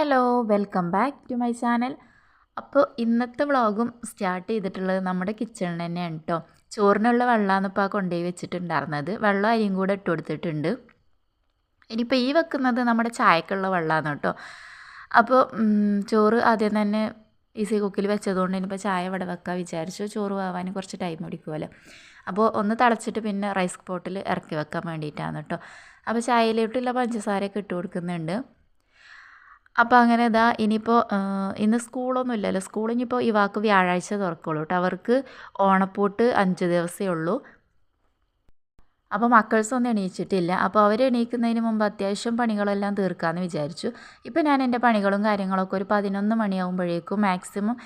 Hello welcome back to my channel. അപ്പോൾ ഇന്നത്തെ വ്ളോഗും start ചെയ്തിട്ടുള്ളത് നമ്മുടെ കിച്ചണിൽ തന്നെയാണ് കേട്ടോ ചോറിനുള്ള വെള്ളമാണ് ഇപ്പോൾ ആ കൊണ്ടുപോയി വെച്ചിട്ടുണ്ടായിരുന്നത്. വെള്ളം അരിയും കൂടെ ഇട്ട് കൊടുത്തിട്ടുണ്ട്. ഇനിയിപ്പോൾ ഈ വെക്കുന്നത് നമ്മുടെ ചായക്കുള്ള വെള്ളമാണ് കേട്ടോ അപ്പോൾ ചോറ് ആദ്യം തന്നെ ഈസി കുക്കിൽ വെച്ചതുകൊണ്ട് ഇനിയിപ്പോൾ ചായ ഇവിടെ വെക്കാൻ വിചാരിച്ചു. ചോറ് പോകാൻ കുറച്ച് ടൈം പിടിക്കുമല്ലോ അപ്പോൾ ഒന്ന് തിളച്ചിട്ട് പിന്നെ റൈസ് പോട്ടിൽ ഇറക്കി വെക്കാൻ വേണ്ടിയിട്ടാണ് കേട്ടോ അപ്പോൾ ചായയിലോട്ടുള്ള പഞ്ചസാരയൊക്കെ ഇട്ട് കൊടുക്കുന്നുണ്ട്. അപ്പോൾ അങ്ങനെ ഇതാ ഇനിയിപ്പോൾ ഇന്ന് സ്കൂളൊന്നും ഇല്ലല്ലോ സ്കൂളിനിപ്പോൾ ഈ വാക്ക് വ്യാഴാഴ്ച തുറക്കുള്ളൂ കേട്ടോ അവർക്ക് ഓണപ്പൂട്ട് അഞ്ച് ദിവസമേ ഉള്ളൂ. അപ്പോൾ മക്കൾസ് ഒന്നും എണീച്ചിട്ടില്ല. അപ്പോൾ അവർ എണീക്കുന്നതിന് മുമ്പ് അത്യാവശ്യം പണികളെല്ലാം തീർക്കാമെന്ന് വിചാരിച്ചു. ഇപ്പോൾ ഞാൻ എന്റെ പണികളും കാര്യങ്ങളൊക്കെ ഒരു പതിനൊന്ന് മണിയാകുമ്പോഴേക്കും മാക്സിമം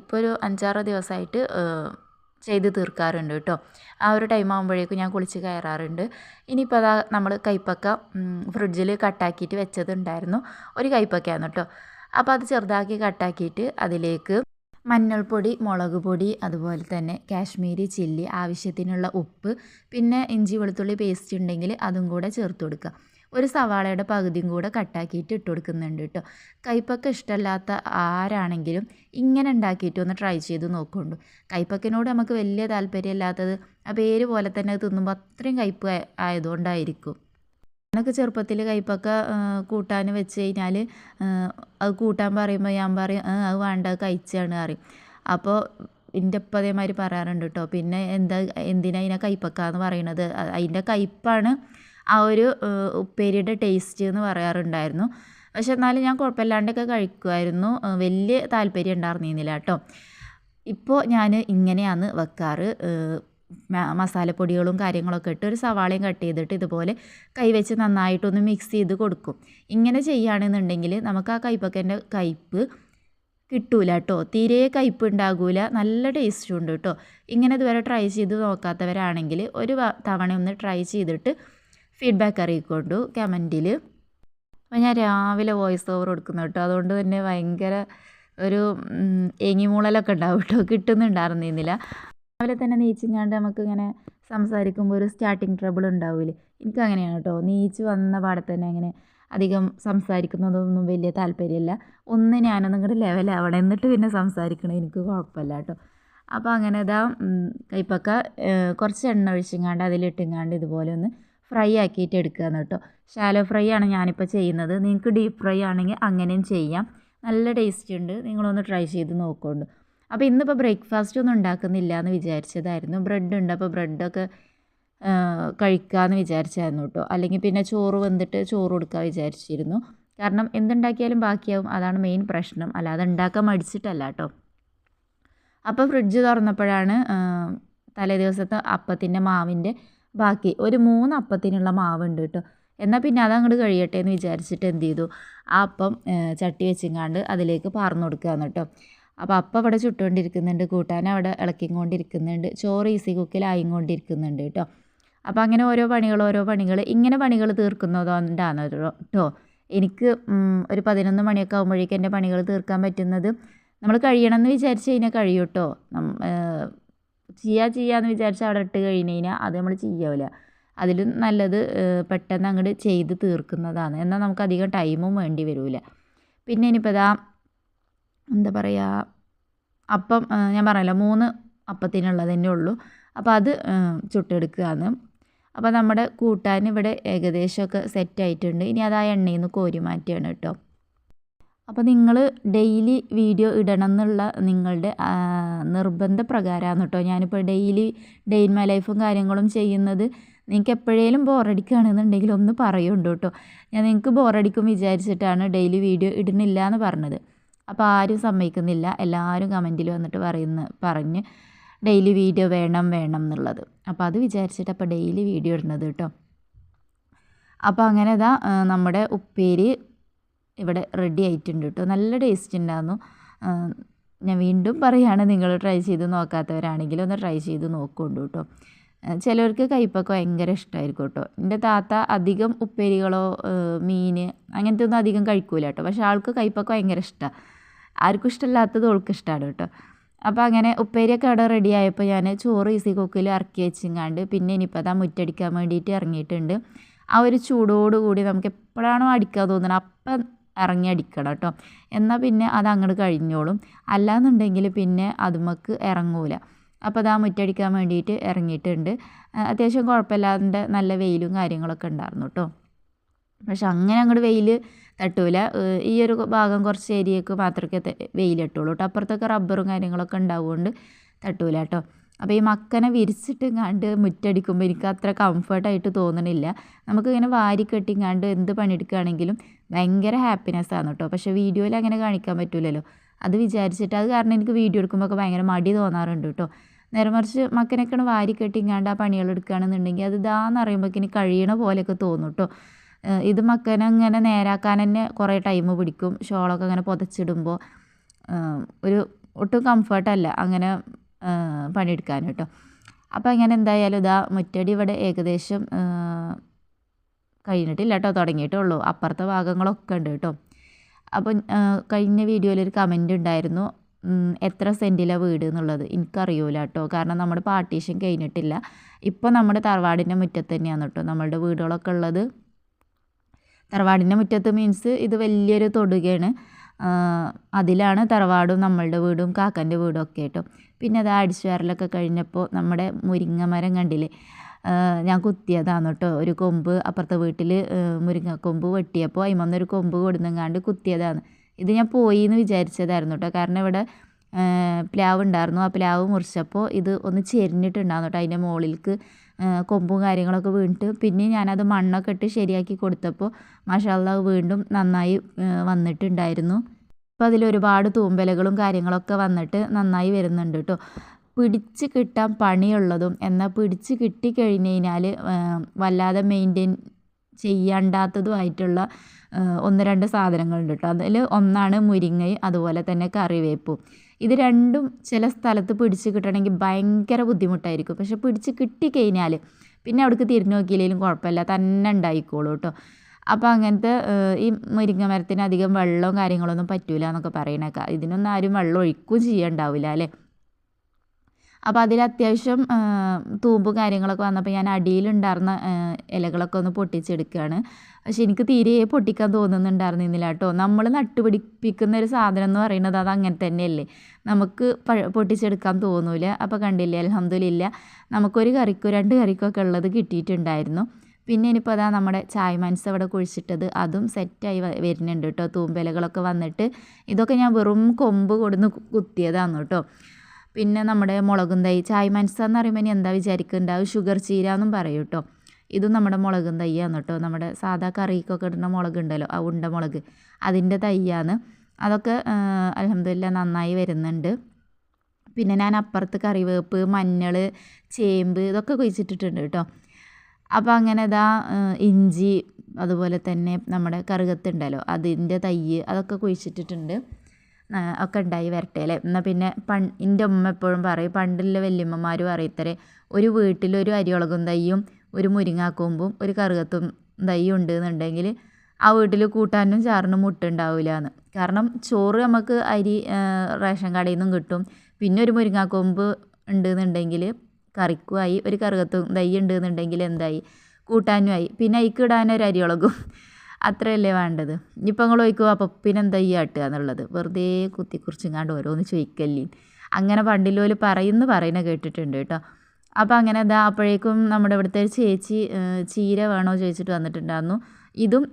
ഇപ്പോൾ ഒരു അഞ്ചാറ് ദിവസമായിട്ട് ചെയ്ത് തീർക്കാറുണ്ട് കേട്ടോ. ആ ഒരു ടൈം ആകുമ്പോഴേക്കും ഞാൻ കുളിച്ച് കയറാറുണ്ട്. ഇനിയിപ്പോൾ അതാ നമ്മൾ കൈപ്പക്ക ഫ്രിഡ്ജിൽ കട്ടാക്കിയിട്ട് വെച്ചതുണ്ടായിരുന്നു. ഒരു കൈപ്പക്കയാണ് കേട്ടോ. അപ്പോൾ അത് ചെറുതാക്കി കട്ടാക്കിയിട്ട് അതിലേക്ക് മഞ്ഞൾപ്പൊടി മുളക് പൊടി അതുപോലെ തന്നെ കാശ്മീരി ചില്ലി ആവശ്യത്തിനുള്ള ഉപ്പ് പിന്നെ ഇഞ്ചി വെളുത്തുള്ളി പേസ്റ്റ് ഉണ്ടെങ്കിൽ അതും കൂടെ ചേർത്ത് കൊടുക്കുക. ഒരു സവാളയുടെ പകുതിയും കൂടെ കട്ടാക്കിയിട്ട് ഇട്ട് കൊടുക്കുന്നുണ്ട് കേട്ടോ. കൈപ്പക്ക ഇഷ്ടമല്ലാത്ത ആരാണെങ്കിലും ഇങ്ങനെ ഉണ്ടാക്കിയിട്ട് ഒന്ന് ട്രൈ ചെയ്ത് നോക്കുന്നുണ്ട്. കൈപ്പൊക്കിനോട് നമുക്ക് വലിയ താല്പര്യമില്ലാത്തത് ആ പേര് പോലെ തന്നെ തിന്നുമ്പോൾ അത്രയും കയ്പ്പ് ആയതുകൊണ്ടായിരിക്കും. ഞാനൊക്കെ ചെറുപ്പത്തിൽ കയ്പൊക്കെ കൂട്ടാൻ വെച്ച് കഴിഞ്ഞാൽ അത് കൂട്ടാൻ പറയുമ്പോൾ ഞാൻ പറയും അത് വേണ്ട കഴിച്ചാണ് പറയും. അപ്പോൾ എന്റെ ഇപ്പം അതേമാതിരി പറയാറുണ്ട് കേട്ടോ. പിന്നെ എന്താ എന്തിനാ അതിനെ കയ്പക്ക എന്ന് പറയണത് അതിന്റെ കയ്പ്പാണ് ആ ഒരു ഉപ്പേരിയുടെ ടേസ്റ്റ് എന്ന് പറയാറുണ്ടായിരുന്നു. പക്ഷെ എന്നാലും ഞാൻ കുഴപ്പമില്ലാണ്ടൊക്കെ കഴിക്കുമായിരുന്നു വലിയ താല്പര്യം ഉണ്ടായിരുന്നില്ല കേട്ടോ. ഇപ്പോൾ ഞാൻ ഇങ്ങനെയാണ് വെക്കാറ്. മസാലപ്പൊടികളും കാര്യങ്ങളൊക്കെ ഇട്ട് ഒരു സവാളയും കട്ട് ചെയ്തിട്ട് ഇതുപോലെ കൈവച്ച് നന്നായിട്ടൊന്ന് മിക്സ് ചെയ്ത് കൊടുക്കും. ഇങ്ങനെ ചെയ്യുകയാണെന്നുണ്ടെങ്കിൽ നമുക്ക് ആ കയ്പക്കന്റെ കയ്പ്പ് കിട്ടൂല കേട്ടോ. തീരെ കയ്പ്പ് ഉണ്ടാകൂല. നല്ല ടേസ്റ്റും ഉണ്ട് കേട്ടോ. ഇങ്ങനെ ഇതുവരെ ട്രൈ ചെയ്ത് നോക്കാത്തവരാണെങ്കിൽ ഒരു തവണ ഒന്ന് ട്രൈ ചെയ്തിട്ട് ഫീഡ്ബാക്ക് അറിയിക്കൊണ്ടു കമന്റിൽ അപ്പോൾ ഞാൻ രാവിലെ വോയിസ് ഓവർ കൊടുക്കുന്നു കേട്ടോ. അതുകൊണ്ട് തന്നെ ഭയങ്കര ഒരു ഏങ്ങിമൂളലൊക്കെ ഉണ്ടാവും കേട്ടോ. കിട്ടുന്നുണ്ടായിരുന്നില്ല. രാവിലെ തന്നെ നീച്ചിങ്ങാണ്ട് നമുക്ക് ഇങ്ങനെ സംസാരിക്കുമ്പോൾ ഒരു സ്റ്റാർട്ടിങ് ട്രബിൾ ഉണ്ടാവില്ലേ എനിക്ക് അങ്ങനെയാണ് കേട്ടോ. നീച്ച് വന്ന പാടെ തന്നെ അങ്ങനെ അധികം സംസാരിക്കുന്നതൊന്നും വലിയ താല്പര്യമില്ല. ഒന്ന് ഞാനൊന്നും കൂടെ ലെവലാവണം എന്നിട്ട് പിന്നെ സംസാരിക്കണം. എനിക്ക് കുഴപ്പമില്ല കേട്ടോ. അപ്പോൾ അങ്ങനെ ഇതാ കൈപ്പക്ക കുറച്ച് എണ്ണ ഒഴിച്ചിങ്ങാണ്ട് അതിലിട്ടിങ്ങാണ്ട് ഇതുപോലെ ഒന്ന് ഫ്രൈ ആക്കിയിട്ട് എടുക്കുകയെന്ന് കേട്ടോ. ഷാലോ ഫ്രൈ ആണ് ഞാനിപ്പോൾ ചെയ്യുന്നത്. നിങ്ങൾക്ക് ഡീപ്പ് ഫ്രൈ ആണെങ്കിൽ അങ്ങനെയും ചെയ്യാം. നല്ല ടേസ്റ്റ് ഉണ്ട്. നിങ്ങളൊന്ന് ട്രൈ ചെയ്ത് നോക്കുന്നുണ്ട് അപ്പോൾ ഇന്നിപ്പോൾ ബ്രേക്ക്ഫാസ്റ്റ് ഒന്നും ഉണ്ടാക്കുന്നില്ല എന്ന് വിചാരിച്ചതായിരുന്നു. ബ്രെഡ് ഉണ്ട്. അപ്പോൾ ബ്രെഡൊക്കെ കഴിക്കാമെന്ന് വിചാരിച്ചായിരുന്നു കേട്ടോ. അല്ലെങ്കിൽ പിന്നെ ചോറ് വന്നിട്ട് ചോറ് കൊടുക്കാൻ വിചാരിച്ചിരുന്നു. കാരണം എന്തുണ്ടാക്കിയാലും ബാക്കിയാവും. അതാണ് മെയിൻ പ്രശ്നം. അല്ലാതെ ഉണ്ടാക്കാൻ മടിച്ചിട്ടല്ല കേട്ടോ. അപ്പോൾ ഫ്രിഡ്ജ് തുറന്നപ്പോഴാണ് തലേ ദിവസത്തെ അപ്പത്തിന്റെ മാവിന്റെ ബാക്കി ഒരു മൂന്ന് അപ്പത്തിനുള്ള മാവുണ്ട് കേട്ടോ. എന്നാൽ പിന്നെ അതങ്ങോട്ട് കഴിയട്ടെ എന്ന് വിചാരിച്ചിട്ട് എന്ത് ചെയ്തു? ആ അപ്പം ചട്ടി വെച്ചിങ്ങാണ്ട് അതിലേക്ക് പാർന്നു കൊടുക്കുകയാണ് കേട്ടോ. അപ്പോൾ അപ്പം അവിടെ ചുട്ടുകൊണ്ടിരിക്കുന്നുണ്ട് കൂട്ടാൻ അവിടെ ഇളക്കിക്കൊണ്ടിരിക്കുന്നുണ്ട് ചോറ് ഈസി കുക്കിലായും കൊണ്ടിരിക്കുന്നുണ്ട് കേട്ടോ. അപ്പോൾ അങ്ങനെ ഓരോ പണികൾ ഓരോ പണികൾ ഇങ്ങനെ പണികൾ തീർക്കുന്നതുകൊണ്ടാണ് കേട്ടോ. എനിക്ക് ഒരു പതിനൊന്ന് മണിയൊക്കെ ആകുമ്പോഴേക്കും എന്റെ പണികൾ തീർക്കാൻ പറ്റുന്നത് നമ്മൾ കഴിയണമെന്ന് വിചാരിച്ച് കഴിഞ്ഞാൽ കഴിയൂട്ടോ ചെയ്യുക ചെയ്യാന്ന് വിചാരിച്ച് അവിടെ ഇട്ട് കഴിഞ്ഞ് കഴിഞ്ഞാൽ അത് നമ്മൾ ചെയ്യാവില്ല. അതിലും നല്ലത് പെട്ടെന്ന് അങ്ങോട്ട് ചെയ്ത് തീർക്കുന്നതാണ്. എന്നാൽ നമുക്ക് അധികം ടൈമും വേണ്ടി വരില്ല പിന്നെ ഇനിയിപ്പോൾ ഇതാ എന്താ പറയുക അപ്പം ഞാൻ പറഞ്ഞല്ലോ മൂന്ന് അപ്പത്തിനുള്ളത് തന്നെ ഉള്ളൂ. അപ്പോൾ അത് ചുട്ടെടുക്കുകയാണ് അപ്പോൾ നമ്മുടെ കൂട്ടാൻ ഇവിടെ ഏകദേശമൊക്കെ സെറ്റ് ആയിട്ടുണ്ട്. ഇനി അത് ആ എണ്ണയിൽ നിന്ന് കോരി മാറ്റിയാണ് കേട്ടോ. അപ്പോൾ നിങ്ങൾ ഡെയിലി വീഡിയോ ഇടണം എന്നുള്ള നിങ്ങളുടെ നിർബന്ധ പ്രകാരമാണ് കേട്ടോ ഞാനിപ്പോൾ ഡെയിലി ഡേ ഇൻ മൈ ലൈഫും കാര്യങ്ങളും ചെയ്യുന്നത് നിങ്ങൾക്ക് എപ്പോഴേലും ബോറടിക്കുകയാണെന്നുണ്ടെങ്കിൽ ഒന്ന് പറയുന്നുണ്ട് കേട്ടോ ഞാൻ നിങ്ങൾക്ക് ബോറടിക്കും വിചാരിച്ചിട്ടാണ് ഡെയിലി വീഡിയോ ഇടുന്നില്ല എന്ന് പറഞ്ഞത്. അപ്പോൾ ആരും സമ്മതിക്കുന്നില്ല. എല്ലാവരും കമന്റിൽ വന്നിട്ട് പറയുന്ന പറഞ്ഞ് ഡെയിലി വീഡിയോ വേണം വേണം എന്നുള്ളത്. അപ്പോൾ അത് വിചാരിച്ചിട്ട് അപ്പോൾ ഡെയിലി വീഡിയോ ഇടുന്നത് കേട്ടോ അപ്പോൾ അങ്ങനെ ഇതാ നമ്മുടെ ഉപ്പേരി ഇവിടെ റെഡി ആയിട്ടുണ്ട് കേട്ടോ നല്ല ടേസ്റ്റ് ഉണ്ടായിരുന്നു ഞാൻ വീണ്ടും പറയുകയാണ് നിങ്ങൾ ട്രൈ ചെയ്ത് നോക്കാത്തവരാണെങ്കിൽ ഒന്ന് ട്രൈ ചെയ്ത് നോക്കുന്നുണ്ട് കേട്ടോ ചിലവർക്ക് കയ്പ്പൊക്കെ ഭയങ്കര ഇഷ്ടമായിരിക്കും കേട്ടോ എന്റെ താത്ത അധികം ഉപ്പേരികളോ മീൻ അങ്ങനത്തെ ഒന്നും അധികം കഴിക്കൂല കേട്ടോ പക്ഷേ ആൾക്ക് കയ്പ്പൊക്കെ ഭയങ്കര ഇഷ്ടമാണ് ആർക്കും ഇഷ്ടമില്ലാത്തത് ഓൾക്ക് ഇഷ്ടമാണ് കേട്ടോ അപ്പോൾ അങ്ങനെ ഉപ്പേരിയൊക്കെ അവിടെ റെഡി ആയപ്പോൾ ഞാൻ ചോറ് ഈസി കുക്കിൽ ഇറക്കി വെച്ചിങ്ങാണ്ട് പിന്നെ ഇനിയിപ്പോൾ അതാ മുറ്റടിക്കാൻ വേണ്ടിയിട്ട് ഇറങ്ങിയിട്ടുണ്ട്. ആ ഒരു ചൂടോടുകൂടി നമുക്ക് എപ്പോഴാണോ അടിക്കാൻ തോന്നുന്നത് അപ്പം ഇറങ്ങി അടിക്കണം കേട്ടോ. എന്നാൽ പിന്നെ അത് അങ്ങോട്ട് കഴിഞ്ഞോളും. അല്ലാന്നുണ്ടെങ്കിൽ പിന്നെ അതുമക്ക് ഇറങ്ങൂല. അപ്പോൾ അത് ആ മുറ്റടിക്കാൻ വേണ്ടിയിട്ട് ഇറങ്ങിയിട്ടുണ്ട്. അത്യാവശ്യം കുഴപ്പമില്ലാതെ നല്ല വെയിലും കാര്യങ്ങളൊക്കെ ഉണ്ടായിരുന്നു കേട്ടോ. പക്ഷെ അങ്ങനെ അങ്ങോട്ട് വെയിൽ തട്ടൂല. ഈ ഒരു ഭാഗം കുറച്ച് ഏരിയക്ക് മാത്രമേ വെയിൽ തട്ടുള്ളൂ കേട്ടോ. അപ്പുറത്തൊക്കെ റബ്ബറും കാര്യങ്ങളൊക്കെ ഉണ്ടാവുകൊണ്ട് തട്ടൂല കേട്ടോ. അപ്പോൾ ഈ മക്കനെ വിരിച്ചിട്ട് കണ്ട് മുറ്റടിക്കുമ്പോൾ എനിക്ക് അത്ര കംഫർട്ടായിട്ട് തോന്നണില്ല. നമുക്കിങ്ങനെ വാരി കെട്ടിങ്ങാണ്ട് എന്ത് പണിയെടുക്കുകയാണെങ്കിലും ഭയങ്കര ഹാപ്പിനെസ് ആണ് കേട്ടോ പക്ഷേ വീഡിയോയിൽ അങ്ങനെ കാണിക്കാൻ പറ്റില്ലല്ലോ അത് വിചാരിച്ചിട്ട് അത് കാരണം എനിക്ക് വീഡിയോ എടുക്കുമ്പോൾ ഭയങ്കര മടി തോന്നാറുണ്ട് കേട്ടോ നേരെ മറിച്ച് മക്കനൊക്കെ വാരി കെട്ടിങ്ങാണ്ട് ആ പണികൾ എടുക്കുകയാണെന്നുണ്ടെങ്കിൽ അത് ഇതാന്ന് പറയുമ്പോഴേക്കിന് കഴിയണ പോലെയൊക്കെ തോന്നും കേട്ടോ ഇത് മക്കനെ ഇങ്ങനെ നേരാക്കാൻ തന്നെ കുറേ ടൈം പിടിക്കും. ഷോളൊക്കെ അങ്ങനെ പുതച്ചിടുമ്പോൾ ഒരു ഒട്ടും കംഫർട്ടല്ല അങ്ങനെ പണിയെടുക്കാൻ കേട്ടോ അപ്പോൾ അങ്ങനെ എന്തായാലും ഇതാ മുറ്റടി ഇവിടെ ഏകദേശം കഴിഞ്ഞിട്ടില്ല കേട്ടോ തുടങ്ങിയിട്ടുള്ളൂ അപ്പുറത്തെ ഭാഗങ്ങളൊക്കെ ഉണ്ട് കേട്ടോ. അപ്പോൾ കഴിഞ്ഞ വീഡിയോയിൽ ഒരു കമന്റ് ഉണ്ടായിരുന്നു. എത്ര സെന്റിലാണ് വീട് എന്നുള്ളത്. എനിക്കറിയൂല കേട്ടോ. കാരണം നമ്മുടെ പാർട്ടീഷൻ കഴിഞ്ഞിട്ടില്ല. ഇപ്പോൾ നമ്മുടെ തറവാടിന്റെ മുറ്റത്ത് തന്നെയാണ് കേട്ടോ. നമ്മളുടെ വീടുകളൊക്കെ ഉള്ളത്. തറവാടിന്റെ മുറ്റത്ത് മീൻസ് ഇത് വലിയൊരു തൊടുകയാണ്. അതിലാണ് തറവാടും നമ്മളുടെ വീടും കാക്കന്റെ വീടും ഒക്കെ കേട്ടോ. പിന്നെ അത് അടിച്ചു വരലൊക്കെ കഴിഞ്ഞപ്പോൾ നമ്മുടെ മുരിങ്ങ മരം കണ്ടില്ലേ? ഞാൻ കുത്തിയതാണ് കേട്ടോ ഒരു കൊമ്പ് അപ്പുറത്തെ വീട്ടിൽ മുരിങ്ങക്കൊമ്പ് വെട്ടിയപ്പോൾ അതിമന്നൊരു കൊമ്പ് കൊടുന്നെങ്ങാണ്ട് കുത്തിയതാണ്. ഇത് ഞാൻ പോയി എന്ന് വിചാരിച്ചതായിരുന്നു കേട്ടോ കാരണം ഇവിടെ പ്ലാവ് ഉണ്ടായിരുന്നു ആ പ്ലാവ് മുറിച്ചപ്പോൾ ഇത് ഒന്ന് ചെരിഞ്ഞിട്ടുണ്ടായിരുന്നു കേട്ടോ അതിന്റെ മുകളിലേക്ക് കൊമ്പും കാര്യങ്ങളൊക്കെ വീണിട്ട് പിന്നെ ഞാനത് മണ്ണൊക്കെ ഇട്ട് ശരിയാക്കി കൊടുത്തപ്പോൾ മാഷാല്ല വീണ്ടും നന്നായി വന്നിട്ടുണ്ടായിരുന്നു. അപ്പോൾ അതിലൊരുപാട് തൂമ്പലകളും കാര്യങ്ങളൊക്കെ വന്നിട്ട് നന്നായി വരുന്നുണ്ട് കേട്ടോ പിടിച്ച് കിട്ടാൻ പണിയുള്ളതും എന്നാൽ പിടിച്ച് കിട്ടിക്കഴിഞ്ഞ് കഴിഞ്ഞാൽ വല്ലാതെ മെയിന്റെയിൻ ചെയ്യണ്ടാത്തതുമായിട്ടുള്ള ഒന്ന് രണ്ട് സാധനങ്ങളുണ്ട് കേട്ടോ. അതിൽ ഒന്നാണ് മുരിങ്ങയും അതുപോലെ തന്നെ കറിവേപ്പും. ഇത് രണ്ടും ചില സ്ഥലത്ത് പിടിച്ച് കിട്ടണമെങ്കിൽ ഭയങ്കര ബുദ്ധിമുട്ടായിരിക്കും. പക്ഷെ പിടിച്ച് കിട്ടിക്കഴിഞ്ഞാൽ പിന്നെ അവിടേക്ക് തിരിഞ്ഞു നോക്കിയില്ലെങ്കിലും കുഴപ്പമില്ല തന്നെ ഉണ്ടായിക്കോളൂ കേട്ടോ. അപ്പോൾ അങ്ങനത്തെ ഈ മുരിങ്ങ മരത്തിന് അധികം വെള്ളവും കാര്യങ്ങളൊന്നും പറ്റൂല എന്നൊക്കെ പറയണേക്കാം ഇതിനൊന്നും ആരും വെള്ളം ഒഴിക്കുകയും ചെയ്യണ്ടാവില്ല അല്ലേ? അപ്പോൾ അതിൽ അത്യാവശ്യം തൂമ്പ് കാര്യങ്ങളൊക്കെ വന്നപ്പോൾ ഞാൻ അടിയിലുണ്ടായിരുന്ന ഇലകളൊക്കെ ഒന്ന് പൊട്ടിച്ചെടുക്കുകയാണ് പക്ഷെ എനിക്ക് തീരെ പൊട്ടിക്കാൻ തോന്നുന്നുണ്ടായിരുന്നില്ല കേട്ടോ. നമ്മൾ നട്ടുപിടിപ്പിക്കുന്ന ഒരു സാധനം എന്ന് പറയുന്നത് അത് അങ്ങനെ തന്നെയല്ലേ? നമുക്ക് പൊട്ടിച്ചെടുക്കാൻ തോന്നൂല. അപ്പോൾ കണ്ടില്ലേ അലഹമ്മദില്ല നമുക്കൊരു കറിക്കോ രണ്ട് കറിക്കോ ഒക്കെ ഉള്ളത് കിട്ടിയിട്ടുണ്ടായിരുന്നു. പിന്നെ ഇനിയിപ്പോൾ അതാ നമ്മുടെ ചായ മനസ്സ് അവിടെ കുഴിച്ചിട്ടത് അതും സെറ്റായി വരുന്നുണ്ട് കേട്ടോ. തൂമ്പലകളൊക്കെ വന്നിട്ട്. ഇതൊക്കെ ഞാൻ വെറും കൊമ്പ് കൊടുന്ന് കുത്തിയതാണ് കേട്ടോ. പിന്നെ നമ്മുടെ മുളകും തൈ ചായ് മനസ്സ എന്ന് പറയുമ്പോൾ ഇനി എന്താ വിചാരിക്കുന്നുണ്ടാവും ഷുഗർ ചീര എന്നും പറയും കേട്ടോ ഇതും നമ്മുടെ മുളകും തയ്യാന്ന് കേട്ടോ നമ്മുടെ സാധാ കറിക്കൊക്കെ ഇടുന്ന മുളക് ഉണ്ടല്ലോ ആ ഉണ്ട മുളക്. അതിന്റെ തൈയാണ്. അതൊക്കെ അലഹമില്ല നന്നായി വരുന്നുണ്ട്. പിന്നെ ഞാൻ അപ്പുറത്ത് കറിവേപ്പ് മഞ്ഞൾ ചേമ്പ് ഇതൊക്കെ കുഴിച്ചിട്ടിട്ടുണ്ട് കേട്ടോ അപ്പോൾ അങ്ങനെ ഇതാ ഇഞ്ചി അതുപോലെ തന്നെ നമ്മുടെ കറുകത്തുണ്ടല്ലോ അതിന്റെ തൈ അതൊക്കെ കുഴിച്ചിട്ടിട്ടുണ്ട്. ഒക്കെ ഉണ്ടായി വരട്ടെ അല്ലേ? എന്നാൽ പിന്നെ പൺ എന്റെ ഉമ്മ എപ്പോഴും പറയും പണ്ടുള്ള വല്യമ്മമാർ പറയത്തരെ ഒരു വീട്ടിൽ ഒരു അരിയുളകും തൈയും ഒരു മുരിങ്ങാക്കൊമ്പും ഒരു കറുകത്തും തൈയും ഉണ്ട് എന്നുണ്ടെങ്കിൽ ആ വീട്ടിൽ കൂട്ടാനും ചാറിനും മുട്ടുണ്ടാവില്ല എന്ന്. കാരണം ചോറ് നമുക്ക് അരി റേഷൻ കടയിൽ നിന്നും കിട്ടും. പിന്നെ ഒരു മുരിങ്ങാക്കൊമ്പ് ഉണ്ട് എന്നുണ്ടെങ്കിൽ കറിക്കുമായി ഒരു കറുകത്തും തൈ ഉണ്ട് എന്നുണ്ടെങ്കിൽ എന്തായി കൂട്ടാനുമായി പിന്നെ അയിക്കിടാനൊരു അരിയുളകും. അത്രയല്ലേ വേണ്ടത്? ഇപ്പം നിങ്ങൾ ചോദിക്കും അപ്പോൾ പിന്നെ എന്താ ഈ ആട്ടുക? എന്നുള്ളത്. വെറുതെ കുത്തിക്കുറിച്ചിങ്ങാണ്ട് ഓരോന്ന് ചോദിക്കല്ലേ. അങ്ങനെ പണ്ടില്ലോൽ പറയുന്നു പറയുന്ന കേട്ടിട്ടുണ്ട് കേട്ടോ. അപ്പോൾ അങ്ങനെ എന്താ അപ്പോഴേക്കും നമ്മുടെ ഇവിടുത്തെ ഒരു ചേച്ചി ചീര വേണോ ചോദിച്ചിട്ട് വന്നിട്ടുണ്ടായിരുന്നു. ഇതും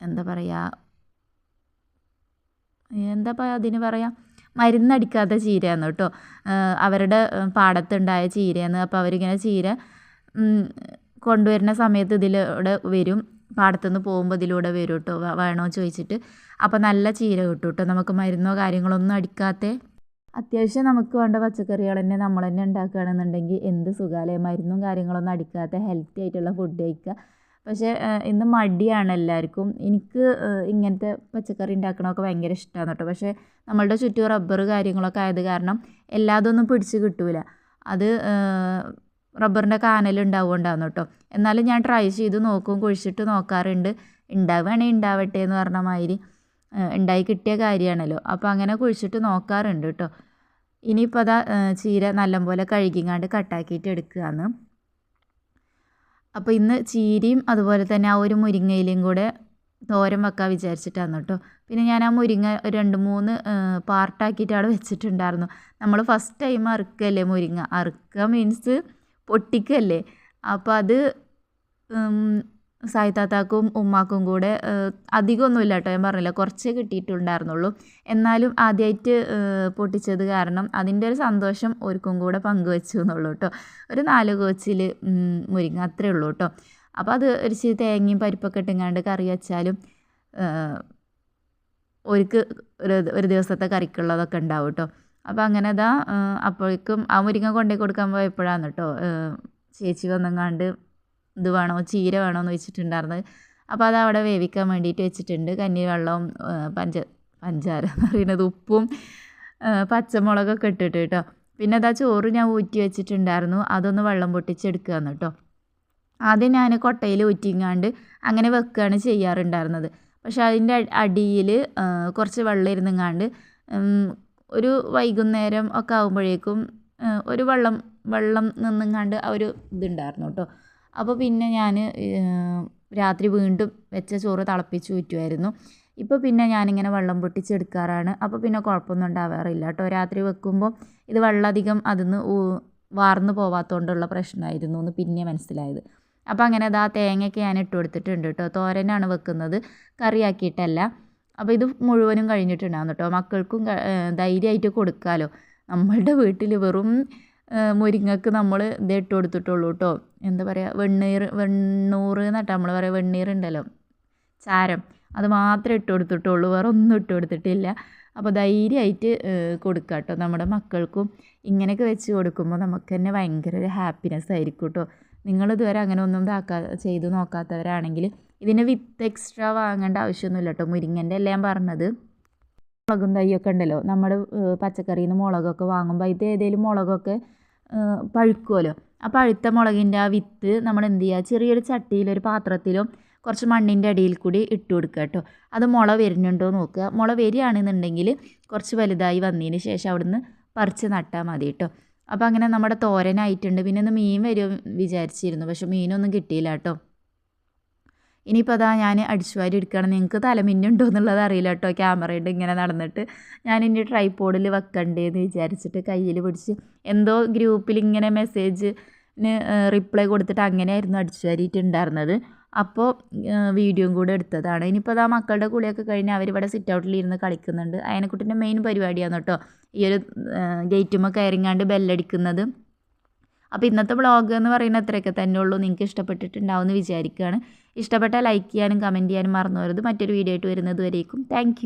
എന്താ പറയുക എന്താ അതിന് പറയാം മരുന്നടിക്കാത്ത ചീരയാണ് കേട്ടോ. അവരുടെ പാടത്തുണ്ടായ ചീരയാണ് അപ്പോൾ അവരിങ്ങനെ ചീര കൊണ്ടുവരുന്ന സമയത്ത് ഇതിലൂടെ വരും. പാടത്തുനിന്ന് പോകുമ്പോൾ ഇതിലൂടെ വരും കേട്ടോ വേണോ ചോദിച്ചിട്ട്. അപ്പോൾ നല്ല ചീര കിട്ടും കേട്ടോ നമുക്ക് മരുന്നോ കാര്യങ്ങളൊന്നും അടിക്കാത്ത? അത്യാവശ്യം നമുക്ക് വേണ്ട പച്ചക്കറികൾ തന്നെ നമ്മൾ തന്നെ ഉണ്ടാക്കുകയാണെന്നുണ്ടെങ്കിൽ എന്ത് സുഖാലയം മരുന്നും കാര്യങ്ങളൊന്നും അടിക്കാത്ത ഹെൽത്തി ആയിട്ടുള്ള ഫുഡ് കഴിക്കുക. പക്ഷേ ഇന്ന് മടിയാണ് എല്ലാവർക്കും. എനിക്ക് ഇങ്ങനത്തെ പച്ചക്കറി ഉണ്ടാക്കണമൊക്കെ ഭയങ്കര ഇഷ്ടമാണ് കേട്ടോ പക്ഷേ നമ്മളുടെ ചുറ്റും റബ്ബർ കാര്യങ്ങളൊക്കെ ആയത് കാരണം എല്ലാതൊന്നും പിടിച്ച് കിട്ടൂല. അത് റബ്ബറിന്റെ കാനലുണ്ടാവുകൊണ്ടാണ് കേട്ടോ. എന്നാലും ഞാൻ ട്രൈ ചെയ്ത് നോക്കും കുഴിച്ചിട്ട് നോക്കാറുണ്ട്. ഉണ്ടാവുകയാണെങ്കിൽ ഉണ്ടാവട്ടെ എന്ന് പറഞ്ഞ മാതിരി ഉണ്ടായി കിട്ടിയ കാര്യമാണല്ലോ. അപ്പോൾ അങ്ങനെ കുഴിച്ചിട്ട് നോക്കാറുണ്ട് കേട്ടോ. ഇനിയിപ്പോൾ അതാ ചീര നല്ലപോലെ കഴുകിങ്ങാണ്ട് കട്ടാക്കിയിട്ട് എടുക്കുകയാണ്. അപ്പോൾ ഇന്ന് ചീരയും അതുപോലെ തന്നെ ആ ഒരു മുരിങ്ങയിലും കൂടെ തോരൻ വെക്കാൻ വിചാരിച്ചിട്ടാണ് കേട്ടോ. പിന്നെ ഞാൻ ആ മുരിങ്ങ രണ്ട് മൂന്ന് പാർട്ടാക്കിയിട്ട് അവിടെ വെച്ചിട്ടുണ്ടായിരുന്നു. നമ്മൾ ഫസ്റ്റ് ടൈം അറുക്കല്ലേ മുരിങ്ങ? അറുക്കുക മീൻസ് പൊട്ടിക്കല്ലേ? അപ്പം അത് സായിത്താത്താക്കും ഉമ്മാക്കും കൂടെ അധികമൊന്നുമില്ല കേട്ടോ ഞാൻ പറഞ്ഞില്ല കുറച്ചേ കിട്ടിയിട്ടുണ്ടായിരുന്നുള്ളൂ. എന്നാലും ആദ്യമായിട്ട് പൊട്ടിച്ചത് കാരണം അതിന്റെ ഒരു സന്തോഷം ഒരുക്കും കൂടെ പങ്കുവെച്ചു എന്നുള്ളൂ കേട്ടോ ഒരു നാല് കോച്ചിൽ മുരിങ്ങ അത്രേ ഉള്ളൂ കേട്ടോ അപ്പോൾ അത് ഒരു ഇച്ചിരി തേങ്ങയും പരിപ്പൊക്കെ ഇട്ടുങ്ങാണ്ട് കറി വെച്ചാലും ഒരുക്ക് ഒരു ഒരു ദിവസത്തെ കറിക്കുള്ളതൊക്കെ ഉണ്ടാവും കേട്ടോ അപ്പോൾ അങ്ങനെ അതാ അപ്പോഴേക്കും ആ മുരിങ്ങ കൊണ്ടേ കൊടുക്കാൻ പോയപ്പോഴാണ് കേട്ടോ ചേച്ചി വന്നങ്ങാണ്ട് ഇത് വേണോ ചീര വേണോ എന്ന് വെച്ചിട്ടുണ്ടായിരുന്നത്. അപ്പോൾ അത് അവിടെ വേവിക്കാൻ വേണ്ടിയിട്ട് വെച്ചിട്ടുണ്ട്. കഞ്ഞി വെള്ളവും പഞ്ച പഞ്ചാര എന്ന് പറയുന്നത് ഉപ്പും പച്ചമുളകൊക്കെ ഇട്ടിട്ട് കേട്ടോ പിന്നെ അതാ ചോറ് ഞാൻ ഊറ്റി വെച്ചിട്ടുണ്ടായിരുന്നു. അതൊന്ന് വെള്ളം പൊട്ടിച്ചെടുക്കുകയെന്ന് കേട്ടോ ആദ്യം ഞാൻ കൊട്ടയിൽ ഊറ്റിങ്ങാണ്ട് അങ്ങനെ വെക്കുകയാണ് ചെയ്യാറുണ്ടായിരുന്നത്. പക്ഷെ അതിന്റെ അടിയിൽ കുറച്ച് വെള്ളം ഇരുന്നങ്ങാണ്ട് ഒരു വൈകുന്നേരം ഒക്കെ ആകുമ്പോഴേക്കും ഒരു വെള്ളം വെള്ളം നിന്നും ആ ഒരു ഇതുണ്ടായിരുന്നു കേട്ടോ. അപ്പോൾ പിന്നെ ഞാൻ രാത്രി വീണ്ടും വെച്ച ചോറ് തിളപ്പിച്ച് ഊറ്റുമായിരുന്നു ഇപ്പോൾ പിന്നെ ഞാനിങ്ങനെ വെള്ളം പൊട്ടിച്ചെടുക്കാറാണ്. അപ്പോൾ പിന്നെ കുഴപ്പമൊന്നും ഉണ്ടാവാറില്ല കേട്ടോ. രാത്രി വെക്കുമ്പോൾ ഇത് വെള്ളം അധികം അതിന്ന് വാർന്നു പോവാത്തതുകൊണ്ടുള്ള പ്രശ്നമായിരുന്നു എന്ന് പിന്നെ മനസ്സിലായത്. അപ്പോൾ അങ്ങനെ അത് ആ തേങ്ങയൊക്കെ ഞാൻ ഇട്ട് കൊടുത്തിട്ടുണ്ട് കേട്ടോ. തോരനാണ് വെക്കുന്നത്. കറിയാക്കിയിട്ടല്ല. അപ്പോൾ ഇത് മുഴുവനും കഴിഞ്ഞിട്ടുണ്ടാകും കേട്ടോ. മക്കൾക്കും ധൈര്യമായിട്ട് കൊടുക്കാമല്ലോ നമ്മളുടെ വീട്ടിൽ വെറും മുരിങ്ങക്ക് നമ്മൾ ഇത് ഇട്ട് കൊടുത്തിട്ടുള്ളൂ കേട്ടോ. എന്താ പറയുക വെണ്ണീർ വെണ്ണൂറ് എന്നിട്ട് നമ്മൾ പറയുക വെണ്ണീർ ഉണ്ടല്ലോ ചാരം. അത് മാത്രമേ ഇട്ട് കൊടുത്തിട്ടുള്ളൂ വേറെ ഒന്നും ഇട്ട് കൊടുത്തിട്ടില്ല. അപ്പോൾ ധൈര്യമായിട്ട് കൊടുക്കുക കേട്ടോ. നമ്മുടെ മക്കൾക്കും ഇങ്ങനെയൊക്കെ വെച്ച് കൊടുക്കുമ്പോൾ നമുക്ക് തന്നെ ഭയങ്കര ഒരു ഹാപ്പിനെസ് ആയിരിക്കും കേട്ടോ. നിങ്ങളിതുവരെ അങ്ങനെ ഒന്നും ഇതാക്കാ ചെയ്ത് നോക്കാത്തവരാണെങ്കിൽ ഇതിന് വിത്ത് എക്സ്ട്രാ വാങ്ങേണ്ട ആവശ്യമൊന്നുമില്ല കേട്ടോ. മുരിങ്ങന്റെ അല്ല ഞാൻ പറഞ്ഞത്. മുളകും തൈയൊക്കെ ഉണ്ടല്ലോ. നമ്മൾ പച്ചക്കറിയിൽ നിന്ന് മുളകൊക്കെ വാങ്ങുമ്പോൾ ഇത് ഏതെങ്കിലും മുളകൊക്കെ പഴുക്കുമല്ലോ ആ പഴുത്ത മുളകിന്റെ ആ വിത്ത് നമ്മൾ എന്ത് ചെയ്യുക ചെറിയൊരു ചട്ടിയിൽ ഒരു പാത്രത്തിലോ കുറച്ച് മണ്ണിന്റെ അടിയിൽ കൂടി ഇട്ട് കൊടുക്കുക കേട്ടോ. അത് മുള വരുന്നുണ്ടോ നോക്കുക. മുള വരികയാണെന്നുണ്ടെങ്കിൽ കുറച്ച് വലുതായി വന്നതിന് ശേഷം അവിടുന്ന് പറിച്ച് നട്ടാൽ മതി കേട്ടോ. അപ്പോൾ അങ്ങനെ നമ്മുടെ തോരനായിട്ടുണ്ട്. പിന്നെ ഒന്ന് മീൻ വരും വിചാരിച്ചിരുന്നു. പക്ഷെ മീനൊന്നും കിട്ടിയില്ല കേട്ടോ. ഇനിയിപ്പോൾ അതാ ഞാൻ അടിച്ചുവാരി എടുക്കുകയാണ്. നിങ്ങൾക്ക് തലമിന്നുണ്ടോ എന്നുള്ളത് അറിയില്ല കേട്ടോ. ക്യാമറയുടെ ഇങ്ങനെ നടന്നിട്ട്. ഞാൻ ഇനി ട്രൈപോഡിൽ വെക്കണ്ടേന്ന് വിചാരിച്ചിട്ട് കയ്യിൽ പിടിച്ച് എന്തോ ഗ്രൂപ്പിൽ ഇങ്ങനെ മെസ്സേജിന് റിപ്ലൈ കൊടുത്തിട്ട് അങ്ങനെയായിരുന്നു അടിച്ചുവാരിയിട്ടുണ്ടായിരുന്നത്. അപ്പോൾ വീഡിയോയും കൂടെ എടുത്തതാണ്. ഇനിയിപ്പോൾ ആ മക്കളുടെ കുളിയൊക്കെ കഴിഞ്ഞ് അവരിവിടെ സിറ്റ് ഔട്ടിലിരുന്ന് കളിക്കുന്നുണ്ട്. അയനക്കുട്ടിന്റെ മെയിൻ പരിപാടിയാണ് കേട്ടോ ഈ ഒരു ഗേറ്റുമ്മ കയറിങ്ങാണ്ട് ബെല്ലടിക്കുന്നത്. അപ്പോൾ ഇന്നത്തെ ബ്ലോഗ് എന്ന് പറയുന്നത് അത്രയൊക്കെ തന്നെ ഉള്ളൂ. നിങ്ങൾക്ക് ഇഷ്ടപ്പെട്ടിട്ടുണ്ടാവും എന്ന് വിചാരിക്കുകയാണ്. ഇഷ്ടപ്പെട്ടാൽ ലൈക്ക് ചെയ്യാനും കമന്റ് ചെയ്യാനും മറന്നു വരുത് മറ്റൊരു വീഡിയോ ആയിട്ട് വരുന്നത് വരേക്കും. താങ്ക്